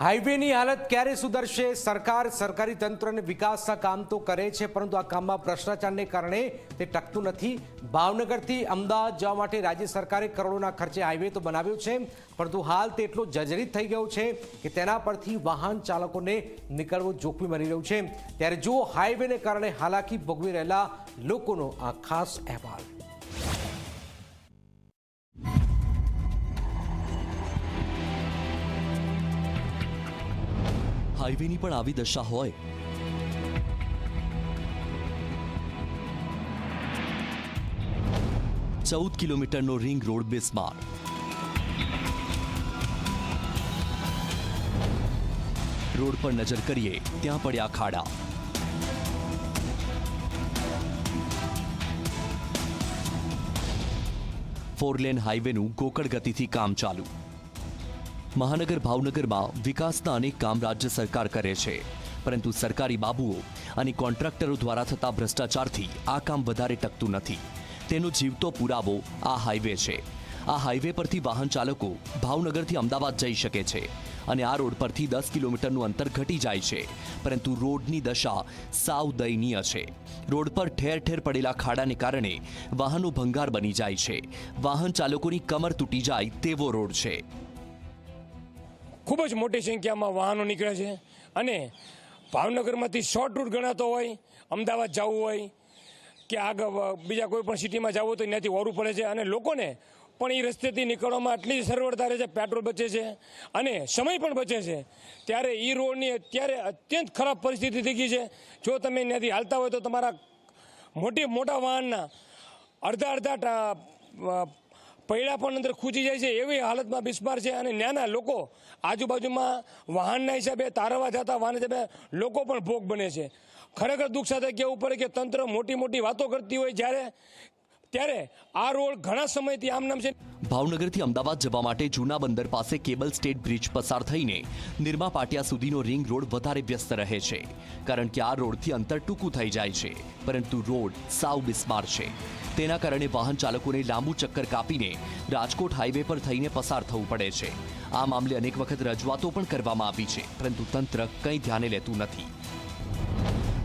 હાઈવેની હાલત ક્યારે સુધરશે? સરકાર સરકારી તંત્રને વિકાસના કામ તો કરે છે, પરંતુ આ કામમાં ભ્રષ્ટાચારને કારણે તે ટકતું નથી. ભાવનગરથી અમદાવાદ જવા માટે રાજ્ય સરકારે કરોડોના ખર્ચે હાઈવે તો બનાવ્યો છે, પરંતુ હાલ તે એટલો જર્જરિત થઈ ગયો છે કે તેના પરથી વાહન ચાલકોને નીકળવું જોખમી બની રહ્યું છે. ત્યારે જુઓ, હાઈવેને કારણે હાલાકી ભોગવી રહેલા લોકોનો આ ખાસ અહેવાલ. હાઈવેની પણ આવી દશા હોય. ચૌદ કિલોમીટરનો રિંગ રોડ બિસ્માર. રોડ પર નજર કરીએ, ત્યાં પડ્યા ખાડા. ફોરલેન હાઈવેનું ગોકળ ગતિથી કામ ચાલુ. મહાનગર ભાવનગરમાં વિકાસના અનેક કામ રાજ્ય સરકાર કરે છે. પરંતુ સરકારી બાબુઓ અને કોન્ટ્રાક્ટરો દ્વારા થતા ભ્રષ્ટાચારથી આ કામ વધારે ટકતું નથી. તેનો જીવતો પુરાવો આ હાઈવે છે. આ હાઈવે પરથી વાહન ચાલકો ભાવનગરથી અમદાવાદ જઈ શકે છે અને આ રોડ પરથી દસ કિલોમીટરનું અંતર ઘટી જાય છે. પરંતુ રોડની દશા સાવ દયનીય છે. રોડ પર ઠેર ઠેર પડેલા ખાડાને કારણે વાહનો ભંગાર બની જાય છે. વાહન ચાલકોની કમર તૂટી જાય તેવો રોડ છે. ખૂબ જ મોટી સંખ્યામાં વાહનો નીકળે છે. અને ભાવનગરમાંથી શોર્ટ રૂટ ગણાતો હોય, અમદાવાદ જવું હોય, કે આગળ બીજા કોઈ પણ સિટીમાં જવું હોય તો ત્યાંથી ઓરું પડે છે. અને લોકોને પણ એ રસ્તેથી નીકળવામાં આટલી સરળતા રહે છે, પેટ્રોલ બચે છે અને સમય પણ બચે છે. ત્યારે એ રોડની અત્યારે અત્યંત ખરાબ પરિસ્થિતિ થઈ ગઈ છે. જો તમે ત્યાંથી હાલતા હોય તો તમારા મોટી, મોટા વાહનના અડધા અડધા પૈડા પણ અંદર ખૂંચી જાય છે એવી હાલતમાં બિસ્માર છે અને નાના લોકો આજુબાજુમાં વાહનના હિસાબે તારવા જતા વાહન હિસાબે લોકો પણ ભોગ બને છે. ખરેખર દુઃખ સાથે કહેવું પડે કે તંત્ર મોટી મોટી વાતો કરતી હોય જ્યારે ત્યારે આ રોડ ઘણા સમયથી આમ નામ છે. ભાવનગરથી અમદાવાદ જવા માટે જૂના બંદર પાસે કેબલ સ્ટેટ બ્રિજ પસાર થઈને નિરમા પાટિયા સુધીનો રિંગ રોડ વધારે વ્યસ્ત રહે છે. કારણ કે આ રોડથી અંતર ટૂંકું થઈ જાય છે, પરંતુ રોડ સાવ બિસ્માર છે. તેના કારણે વાહન ચાલકોને લાંબુ ચક્કર કાપીને રાજકોટ હાઈવે પર થઈને પસાર થવું પડે છે. આ મામલે અનેક વખત રજૂઆતો પણ કરવામાં આવી છે, પરંતુ તંત્ર કંઈ ધ્યાને લેતું નથી.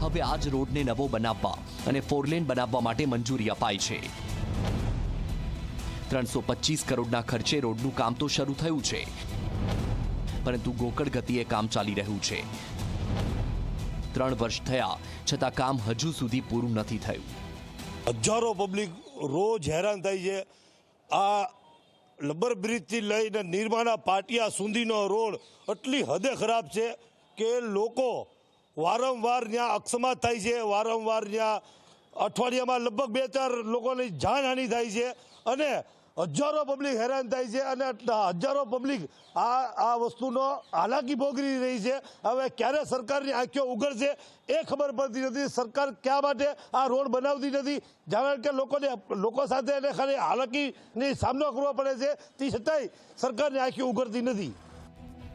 હવે આ જ રોડને નવો બનાવવા અને ફોરલેન બનાવવા માટે મંજૂરી અપાઈ છે. ત્રણસો પચીસ કરોડના ખર્ચે રોડનું કામ તો શરૂ થયું છે. પરંતુ ગોકળ ગતિએ કામ ચાલી રહ્યું છે. ત્રણ વર્ષ થયા, છતાં કામ હજુ સુધી પૂરું નથી થયું. હજારો પબ્લિક રોજ હેરાન થાય છે. આ લબર બ્રિજથી લઈને નિર્માણા પાટિયા સુધીનો રોડ એટલી હદે ખરાબ છે કે લોકો વારંવાર ત્યાં અક્ષમા થાય છે, વારંવાર ત્યાં અઠવાડિયામાં લગભગ બે ચાર લોકોની જાનહાનિ થાય છે અને હજારો પબ્લિક હેરાન થાય છે અને હજારો પબ્લિક આ આ વસ્તુનો હાલાકી ભોગવી રહી છે. હવે ક્યારે સરકારની આંખો ઉઘડશે એ ખબર પડતી નથી. સરકાર ક્યાં માટે આ રોડ બનાવતી નથી? જાણે કે લોકોને, લોકો સાથે એને ખાલી હાલાકીની સામનો કરવો પડે છે. તે છતાંય સરકારની આંખો ઉઘડતી નથી.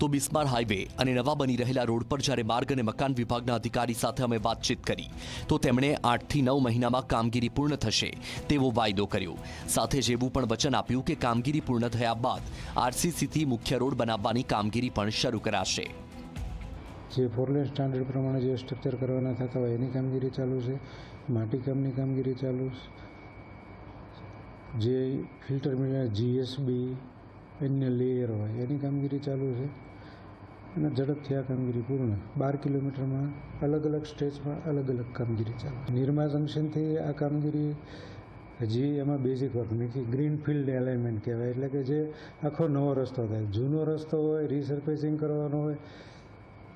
તો બિસ્માર હાઈવે અને નવા બની રહેલા રોડ પર જ્યારે માર્ગ અને મકાન વિભાગના અધિકારી સાથે અમે વાતચીત કરી, તો તેમણે આઠથી નવ મહિનામાં કામગીરી પૂર્ણ થશે તેવો વાયદો કર્યો. સાથે જ એવું પણ વચન આપ્યું કે કામગીરી પૂર્ણ થયા બાદ આરસીસીથી મુખ્ય રોડ બનાવવાની કામગીરી પણ શરૂ કરાશે. જે ફોરલેન સ્ટાન્ડર્ડ પ્રમાણે જે સ્ટ્રક્ચર કરવાના થતા હોય એની કામગીરી ચાલુ છે, માટી કામની કામગીરી ચાલુ છે, જે ફિલ્ટર મિલર જીએસબી અન્ય લેયર હોય એની કામગીરી ચાલુ છે. અને ઝડપથી આ કામગીરી પૂર્ણ. બાર કિલોમીટરમાં અલગ અલગ સ્ટેજમાં અલગ અલગ કામગીરી ચાલુ. નિર્મા જંકશનથી આ કામગીરી હજી એમાં બેઝિક વર્ક નથી ગ્રીન ફિલ્ડ એલાઇનમેન્ટ કહેવાય. એટલે કે જે આખો નવો રસ્તો થાય. જૂનો રસ્તો હોય રીસર્ફેસિંગ કરવાનો હોય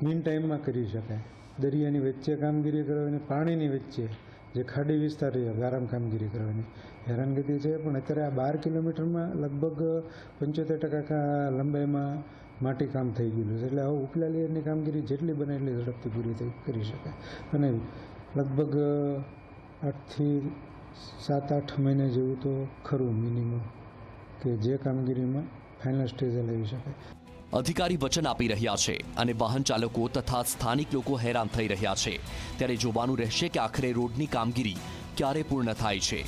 મીન ટાઈમમાં કરી શકાય. દરિયાની વચ્ચે કામગીરી કરવાની, પાણીની વચ્ચે. જે ખાડી વિસ્તાર છે, ગારામ કામગીરી કરવાની. હેરાનગતિ છે, પણ અત્યારે આ બાર કિલોમીટરમાં લગભગ પંચોતેર ટકા લંબાઈમાં માટી કામ થઈ ગયેલું છે. એટલે હવે ઉપલા કામગીરી જેટલી બને એટલી ઝડપથી પૂરી થઈ, કરી શકાય. અને લગભગ આઠથી સાત, આઠ મહિને જેવું તો ખરું મિનિમમ કે જે કામગીરીમાં ફાઇનલ સ્ટેજે લઈ શકાય. અધિકારી વચન આપી રહ્યા છે અને વાહન ચાલકો તથા સ્થાનિક લોકો હેરાન થઈ રહ્યા છે. ત્યારે જોવાનું રહેશે કે આખરે રોડની કામગીરી ક્યારે પૂર્ણ થાય છે.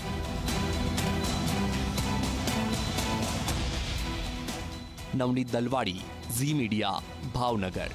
Navneet Dalwadi, Zee media, Bhavnagar.